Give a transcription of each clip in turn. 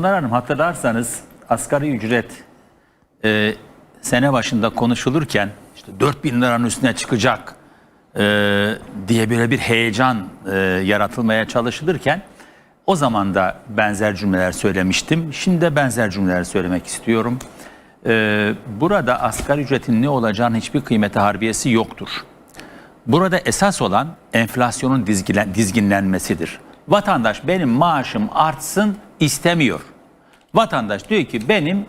Pınar Hanım hatırlarsanız asgari ücret e, sene başında konuşulurken işte 4 bin liranın üstüne çıkacak e, diye böyle bir heyecan e, yaratılmaya çalışılırken o zaman da benzer cümleler söylemiştim. Şimdi de benzer cümleler söylemek istiyorum. E, burada asgari ücretin ne olacağının hiçbir kıymeti harbiyesi yoktur. Burada esas olan enflasyonun dizginlenmesidir. Vatandaş benim maaşım artsın istemiyor. Vatandaş diyor ki benim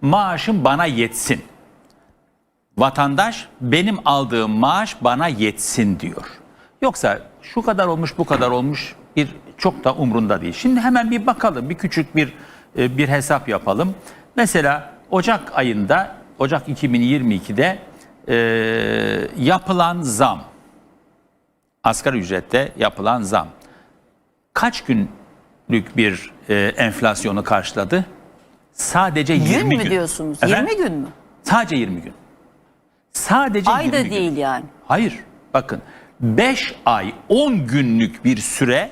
maaşım bana yetsin. Vatandaş benim aldığım maaş bana yetsin diyor. Yoksa şu kadar olmuş bu kadar olmuş bir çok da umrunda değil. Şimdi hemen bir bakalım bir küçük bir e, bir hesap yapalım. Mesela Ocak ayında Ocak 2022'de e, yapılan zam asgari ücrette yapılan zam kaç günlük bir e, enflasyonu karşıladı? Sadece 20 Gün gün. mü diyorsunuz? Efendim? 20 gün mü? Sadece 20 gün. Sadece Ay 20 da gün. değil yani. Hayır. Bakın 5 ay 10 günlük bir süre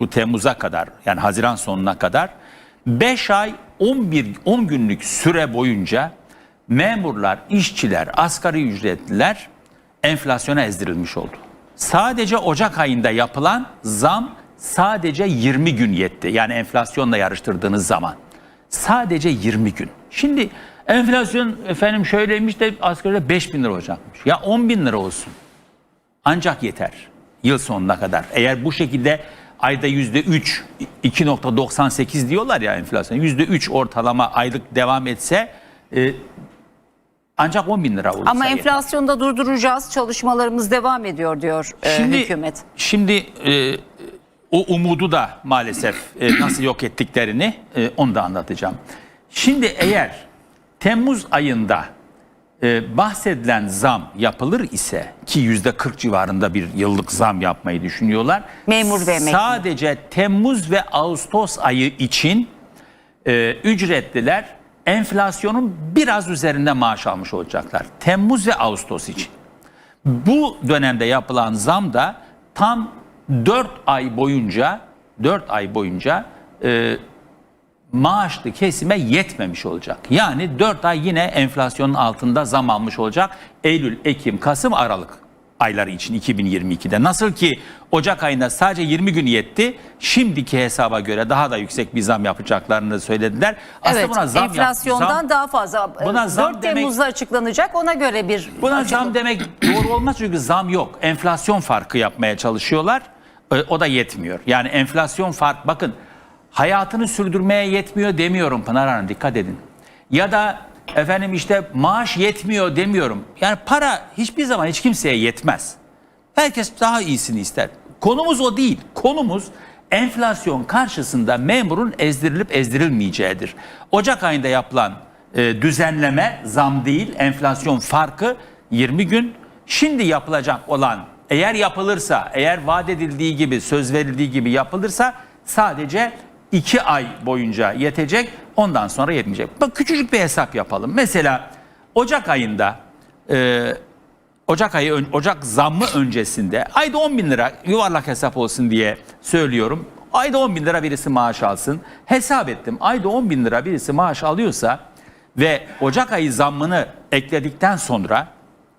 bu Temmuz'a kadar yani Haziran sonuna kadar 5 ay 11 10 günlük süre boyunca memurlar, işçiler, asgari ücretliler enflasyona ezdirilmiş oldu. Sadece Ocak ayında yapılan zam sadece 20 gün yetti. Yani enflasyonla yarıştırdığınız zaman. Sadece 20 gün. Şimdi enflasyon efendim şöyleymiş de asgari 5 bin lira olacakmış. Ya 10 bin lira olsun. Ancak yeter yıl sonuna kadar. Eğer bu şekilde ayda yüzde 3, 2.98 diyorlar ya enflasyon. Yüzde 3 ortalama aylık devam etse e, ancak 10 bin lira olursa Ama yeter. enflasyonu da durduracağız. Çalışmalarımız devam ediyor diyor e, Şimdi, hükümet. Şimdi e, o umudu da maalesef e, nasıl yok ettiklerini e, onu da anlatacağım. Şimdi eğer Temmuz ayında e, bahsedilen zam yapılır ise ki yüzde 40 civarında bir yıllık zam yapmayı düşünüyorlar. Memur ve emekli. Sadece Temmuz ve Ağustos ayı için e, ücretliler enflasyonun biraz üzerinde maaş almış olacaklar. Temmuz ve Ağustos için. Bu dönemde yapılan zam da tam 4 ay boyunca 4 ay boyunca e, maaşlı kesime yetmemiş olacak. Yani 4 ay yine enflasyonun altında zam almış olacak. Eylül, Ekim, Kasım, Aralık ayları için 2022'de. Nasıl ki Ocak ayında sadece 20 gün yetti. Şimdiki hesaba göre daha da yüksek bir zam yapacaklarını söylediler. Aslında evet, buna zam yap- enflasyondan zam- daha fazla. E, Buna 4 zam demek- Temmuz'da açıklanacak. Ona göre bir Buna açıkla- zam demek doğru olmaz çünkü zam yok. Enflasyon farkı yapmaya çalışıyorlar. O da yetmiyor. Yani enflasyon fark bakın hayatını sürdürmeye yetmiyor demiyorum Pınar Hanım dikkat edin. Ya da efendim işte maaş yetmiyor demiyorum. Yani para hiçbir zaman hiç kimseye yetmez. Herkes daha iyisini ister. Konumuz o değil. Konumuz enflasyon karşısında memurun ezdirilip ezdirilmeyeceğidir. Ocak ayında yapılan e, düzenleme zam değil, enflasyon farkı 20 gün. Şimdi yapılacak olan eğer yapılırsa, eğer vaat edildiği gibi, söz verildiği gibi yapılırsa sadece 2 ay boyunca yetecek. Ondan sonra yetmeyecek. Bak küçücük bir hesap yapalım. Mesela Ocak ayında e, Ocak ayı Ocak zammı öncesinde ayda 10 bin lira yuvarlak hesap olsun diye söylüyorum. Ayda 10 bin lira birisi maaş alsın. Hesap ettim. Ayda 10 bin lira birisi maaş alıyorsa ve Ocak ayı zammını ekledikten sonra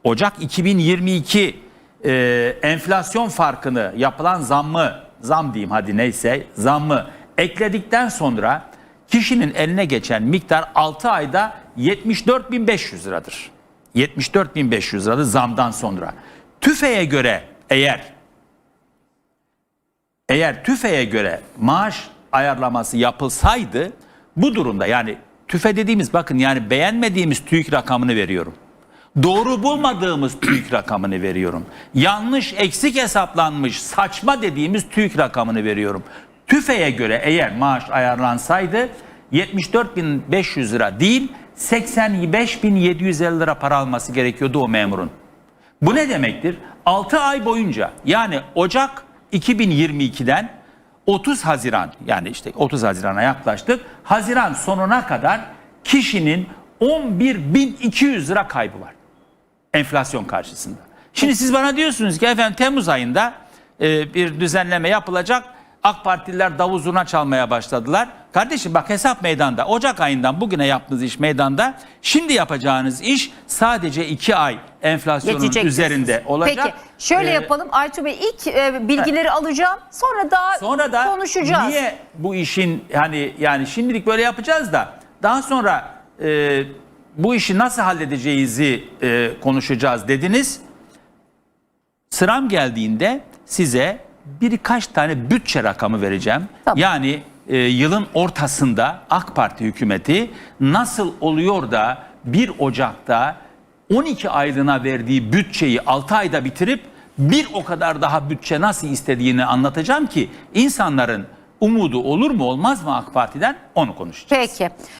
Ocak 2022 e, enflasyon farkını yapılan zammı zam diyeyim hadi neyse zammı ekledikten sonra kişinin eline geçen miktar 6 ayda 74.500 liradır. 74.500 liradır zamdan sonra. TÜFE'ye göre eğer eğer TÜFE'ye göre maaş ayarlaması yapılsaydı bu durumda yani TÜFE dediğimiz bakın yani beğenmediğimiz TÜİK rakamını veriyorum. Doğru bulmadığımız TÜİK rakamını veriyorum. Yanlış eksik hesaplanmış saçma dediğimiz TÜİK rakamını veriyorum. TÜFE'ye göre eğer maaş ayarlansaydı 74.500 lira değil 85.750 lira para alması gerekiyordu o memurun. Bu ne demektir? 6 ay boyunca yani Ocak 2022'den 30 Haziran yani işte 30 Haziran'a yaklaştık. Haziran sonuna kadar kişinin 11.200 lira kaybı var. Enflasyon karşısında. Şimdi siz bana diyorsunuz ki efendim Temmuz ayında e, bir düzenleme yapılacak. AK Partililer davul zurna çalmaya başladılar. Kardeşim bak hesap meydanda. Ocak ayından bugüne yaptığınız iş meydanda. Şimdi yapacağınız iş sadece iki ay enflasyonun Yetecek üzerinde diyorsunuz. olacak. Peki şöyle Ee, yapalım Aytu Bey ilk e, bilgileri alacağım sonra daha Sonra da konuşacağız. niye bu işin hani yani şimdilik böyle yapacağız da daha sonra e, bu işi nasıl halledeceğizi e, konuşacağız dediniz. Sıram geldiğinde size birkaç tane bütçe rakamı vereceğim. Tamam. Yani e, yılın ortasında AK Parti hükümeti nasıl oluyor da 1 Ocak'ta 12 aylığına verdiği bütçeyi 6 ayda bitirip bir o kadar daha bütçe nasıl istediğini anlatacağım ki insanların umudu olur mu olmaz mı AK Parti'den onu konuşacağız. Peki.